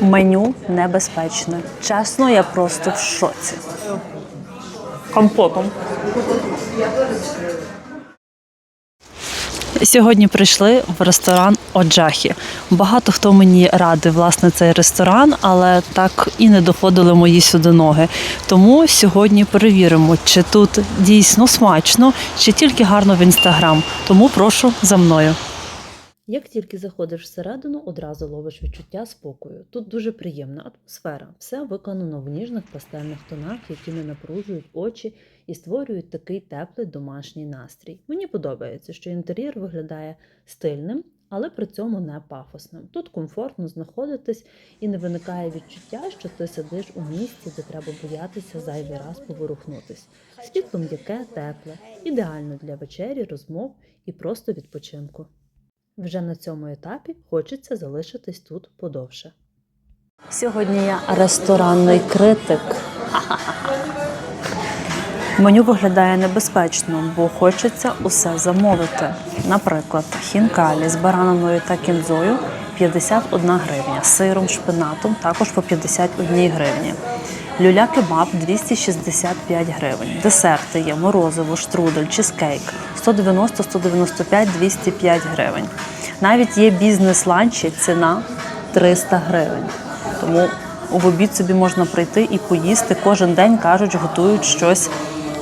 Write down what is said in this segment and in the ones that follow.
Меню небезпечне. Чесно, я просто в шоці. Компотом. Сьогодні прийшли в ресторан Оджахі. Багато хто мені радив власне цей ресторан, але так і не доходили мої сюди ноги. Тому сьогодні перевіримо, чи тут дійсно смачно, чи тільки гарно в інстаграм. Тому прошу за мною. Як тільки заходиш всередину, одразу ловиш відчуття спокою. Тут дуже приємна атмосфера. Все виконано в ніжних пастельних тонах, які не напружують очі і створюють такий теплий домашній настрій. Мені подобається, що інтер'єр виглядає стильним, але при цьому не пафосним. Тут комфортно знаходитись і не виникає відчуття, що ти сидиш у місці, де треба боятися зайвий раз поворухнутись. Світло м'яке, тепле, ідеально для вечері, розмов і просто відпочинку. Вже на цьому етапі хочеться залишитись тут подовше. Сьогодні я ресторанний критик. Меню виглядає небезпечно, бо хочеться усе замовити. Наприклад, хінкалі з бараниною та кінзою 51 гривня, сиром, шпинатом також по 51 гривні. Люля кебаб 265 гривень. Десерти є морозиво, штрудель, чизкейк 190, 195, 205 гривень. Навіть є бізнес-ланчі, ціна 300 гривень. Тому в обід собі можна прийти і поїсти. Кожен день кажуть, готують щось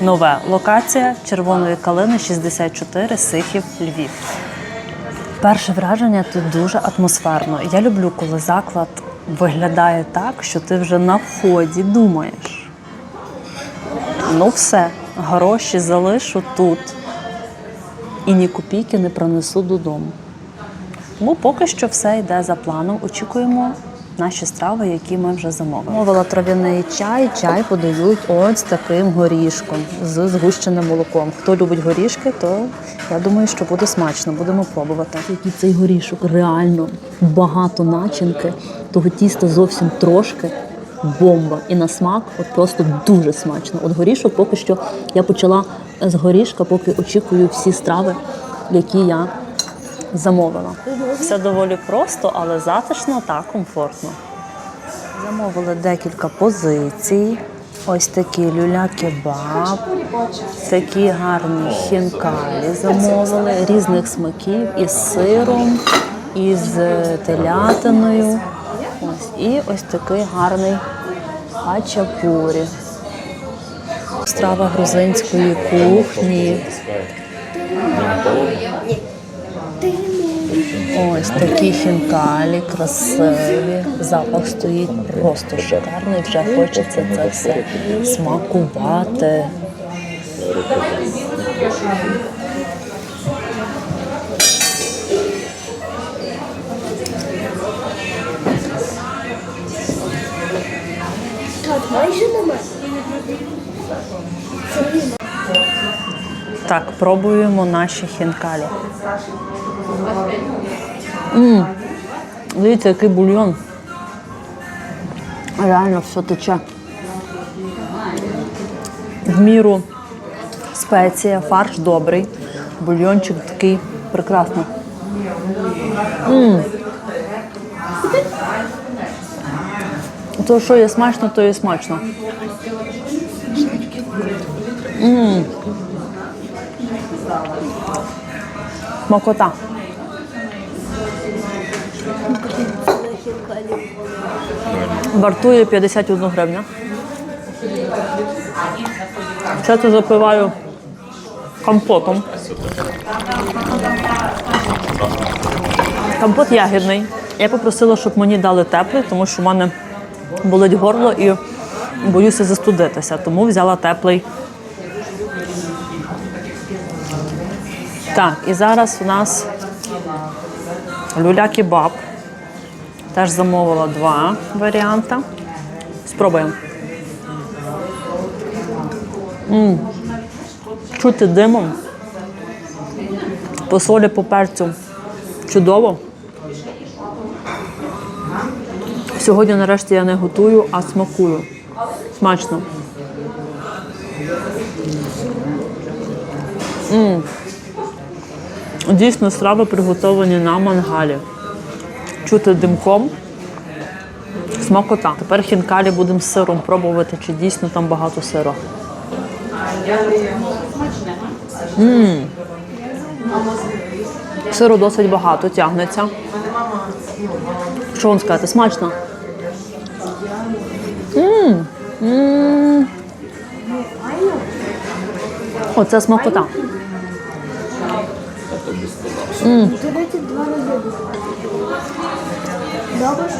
нове. Локація червоної калини 64 Сихів Львів. Перше враження тут дуже атмосферно. Я люблю, коли заклад виглядає так, що ти вже на вході думаєш. Ну все, гроші залишу тут і ні копійки не пронесу додому. Тому поки що все йде за планом. Очікуємо наші страви, які ми вже замовили. Мовила трав'яний чай. Чай подають ось таким горішком з згущеним молоком. Хто любить горішки, то я думаю, що буде смачно. Будемо пробувати. Який цей горішок реально багато начинки, того тіста зовсім трошки. Бомба і на смак, от просто дуже смачно. От горішок поки що я почала з горішка, поки очікую всі страви, які я замовила. Все доволі просто, але затишно та комфортно. Замовили декілька позицій. Ось такі люля-кебаб, такі гарні хінкалі замовили, різних смаків із сиром, із телятиною. Ось, і ось такий гарний хачапурі. Страва грузинської кухні. Ось такі хінкалі, красиві. Запах стоїть просто шикарний. Вже хочеться це все смакувати. Так, майже немає. Так, пробуємо наші хінкалі. М, Дивіться, який бульйон. Реально все тече. В міру спеція, фарш добрий, бульйончик такий прекрасний. М. То, що є смачно, то є смачно. М. Смакота. Вартує 51 гривня. Це це запиваю компотом. Компот ягідний. Я попросила, щоб мені дали теплий, тому що в мене болить горло і боюся застудитися, тому взяла теплий. Так, і зараз у нас люля-кебаб. Теж замовила два варіанти. Спробуємо. м Чути димом. По солі, по перцю. Чудово. Сьогодні нарешті я не готую, а смакую. Смачно. м Дійсно, страви приготовані на мангалі. Чути димком. Смакота. Тепер хінкалі будемо з сиром пробувати, чи дійсно там багато сиру. М. Сиру досить багато тягнеться. Що вам сказати? Смачно? М. М. Оце смакота. Давайте два рази. Добре?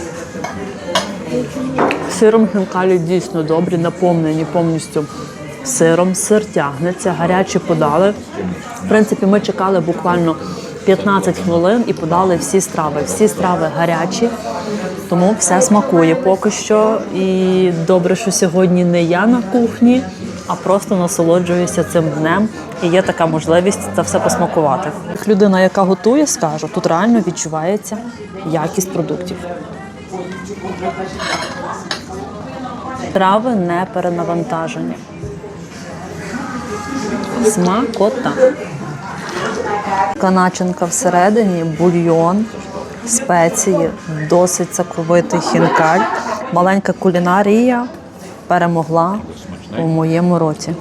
Сиром хінкалі дійсно добрі, наповнені повністю сиром. Сир тягнеться, гарячі подали. В принципі, ми чекали буквально 15 хвилин і подали всі страви. Всі страви гарячі, тому все смакує поки що. І добре, що сьогодні не я на кухні, а просто насолоджуюся цим днем. І є така можливість це все посмакувати. Людина, яка готує, скажу, тут реально відчувається якість продуктів. Трави не перенавантажені. Смакота. Каначенка всередині, бульйон, спеції, досить соковитий хінкаль. Маленька кулінарія перемогла у моєму році.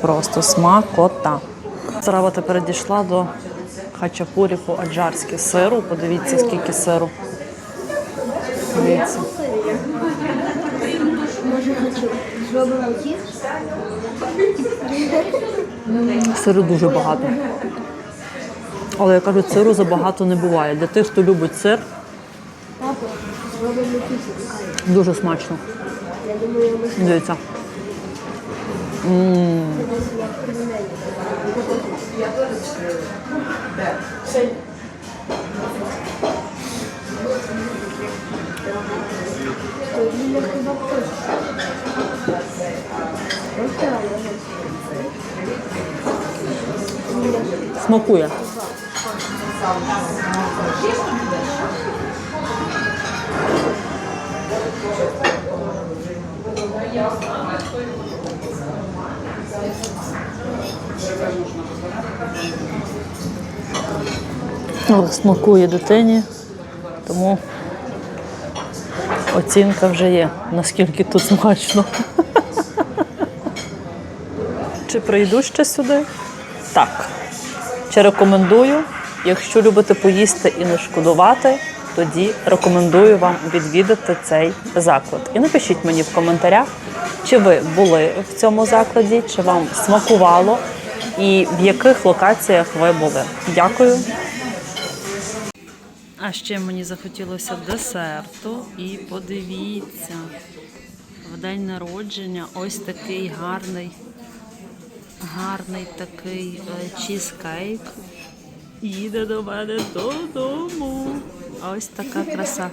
Просто смакота. Страва тепер дійшла до хачапурі по-аджарськи сиру. Подивіться, скільки сиру. Дивіться. Сиру дуже багато. Але я кажу, сиру забагато не буває. Для тих, хто любить сир, дуже смачно. Я думаю, ми Дивіться. тоді не хіба хочеш. Ось реально. Смакує. Але смакує дитині, тому оцінка вже є, наскільки тут смачно. Чи прийду ще сюди? Так. Чи рекомендую? Якщо любите поїсти і не шкодувати, тоді рекомендую вам відвідати цей заклад. І напишіть мені в коментарях, чи ви були в цьому закладі, чи вам смакувало, і в яких локаціях ви були. Дякую. А ще мені захотілося десерту, і подивіться, в день народження ось такий гарний гарний такий е, чізкейк. Їде до мене додому. Ось така краса.